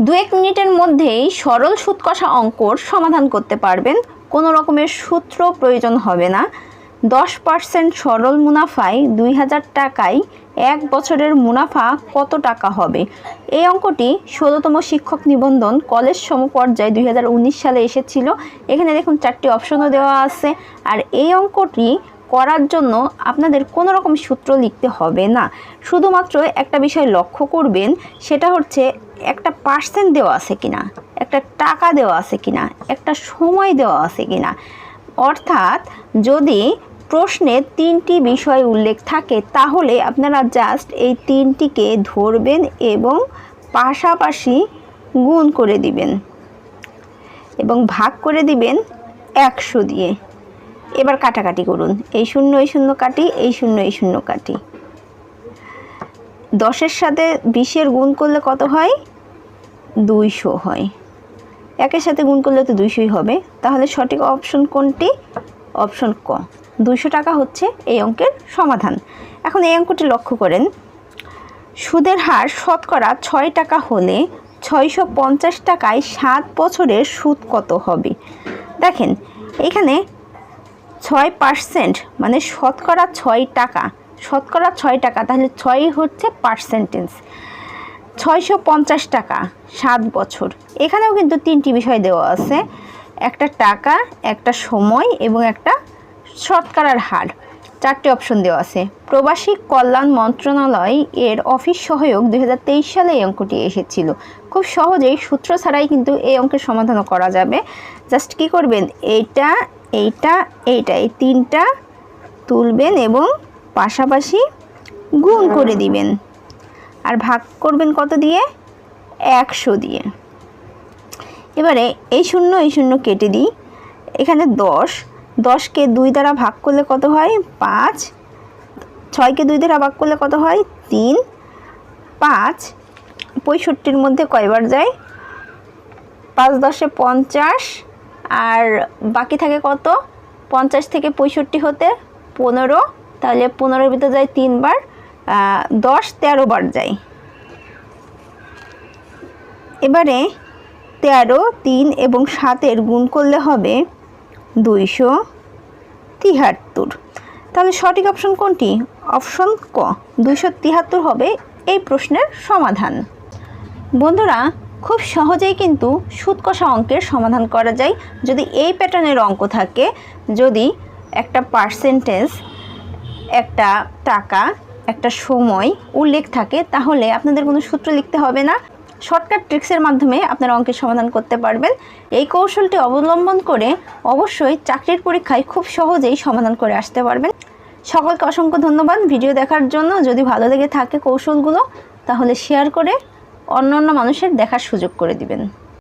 দু এক মিনিটের মধ্যেই সরল সুদ কষা অঙ্কর সমাধান করতে পারবেন। কোনো রকমের সূত্র প্রয়োজন হবে না। দশ পার্সেন্ট সরল মুনাফায় দুই হাজার টাকায় এক বছরের মুনাফা কত টাকা হবে? এই অঙ্কটি ষোলোতম শিক্ষক নিবন্ধন কলেজ সমপর্যায়ে দুই হাজার উনিশ সালে এসেছিল। এখানে দেখুন চারটি অপশনও দেওয়া আছে। আর এই অঙ্কটি করার জন্য আপনাদের কোনো রকম সূত্র লিখতে হবে না। শুধুমাত্র একটা বিষয় লক্ষ্য করবেন, সেটা হচ্ছে একটা পার্সেন্ট দেওয়া আছে কিনা, একটা টাকা দেওয়া আছে কিনা, একটা সময় দেওয়া আছে কিনা। অর্থাৎ যদি প্রশ্নে তিনটি বিষয় উল্লেখ থাকে, তাহলে আপনারা জাস্ট এই তিনটিকে ধরবেন এবং পাশাপাশি গুণ করে দিবেন। এবং ভাগ করে দিবেন একশো দিয়ে। এবার কাটাকাটি করুন। এই শূন্য এই শূন্য কাটি, এই শূন্য এই শূন্য কাটি। দশের সাথে বিশের গুণ করলে কত হয়? দুইশো হয়। একের সাথে গুণ করলে তো দুইশোই হবে। তাহলে সঠিক অপশন কোনটি? অপশন ক। দুইশো টাকা হচ্ছে এই অঙ্কের সমাধান। এখন এই অঙ্কটি লক্ষ্য করেন। সুদের হার শতকরা ছয় টাকা হলে ছয়শো পঞ্চাশ টাকায় সাত বছরের সুদ কত হবে? দেখেন, এখানে ছয় পার্সেন্ট মানে শতকরা ছয় টাকা। শতকরা ছয় টাকা, তাহলে ছয় হচ্ছে পার্সেন্টেজ ছয়শো পঞ্চাশ টাকা, সাত বছর। এখানেও কিন্তু তিনটি বিষয় দেওয়া আছে। একটা টাকা, একটা সময় এবং একটা শতকরার হার। চারটি অপশন দেওয়া আছে। প্রবাসী কল্যাণ মন্ত্রণালয় এর অফিস সহায়ক দুই হাজার তেইশ সালে এই অঙ্কটি এসেছিল। খুব সহজেই সূত্র ছাড়াই কিন্তু এই অঙ্কের সমাধানও করা যাবে। জাস্ট কি করবেন? এইটা এইটা এইটা, এই তিনটা তুলবেন এবং পাশাপাশি গুণ করে দিবেন। আর ভাগ করবেন কত দিয়ে? একশো দিয়ে। এবারে এই শূন্য এই শূন্য কেটে দিই। এখানে দশ। দশকে দুই দ্বারা ভাগ করলে কত হয়? পাঁচ। ছয়কে দুই দ্বারা ভাগ করলে কত হয়? তিন। পাঁচ। পঁয়ষট্টির মধ্যে কয়বার যায়? পাঁচ দশে পঞ্চাশ। আর বাকি থাকে কত? পঞ্চাশ থেকে পঁয়ষট্টি হতে পনেরো। তাহলে পনেরোর ভিতরে যায় তিনবার। দশ তেরো বার যায় এবারে তেরো, তিন এবং সাতের গুণ করলে হবে দুইশো তিহাত্তর। তাহলে সঠিক অপশন কোনটি? অপশন ক। দুইশো তিহাত্তর হবে এই প্রশ্নের সমাধান। বন্ধুরা, খুব সহজেই কিন্তু সুদ কষা অঙ্কের সমাধান করা যায়। যদি এই প্যাটার্নের অঙ্ক থাকে, যদি একটা পার্সেন্টেজ একটা টাকা একটা সময়, উল্লেখ থাকে, তাহলে আপনাদের কোনো সূত্র লিখতে হবে না। শর্টকাট ট্রিক্সের মাধ্যমে আপনারা অঙ্কের সমাধান করতে পারবেন। এই কৌশলটি অবলম্বন করে অবশ্যই চাকরির পরীক্ষায় খুব সহজেই সমাধান করে আসতে পারবেন। সকলকে অসংখ্য ধন্যবাদ ভিডিও দেখার জন্য। যদি ভালো লেগে থাকে কৌশলগুলো, তাহলে শেয়ার করে অন্য অন্য মানুষের দেখার সুযোগ করে দিবেন।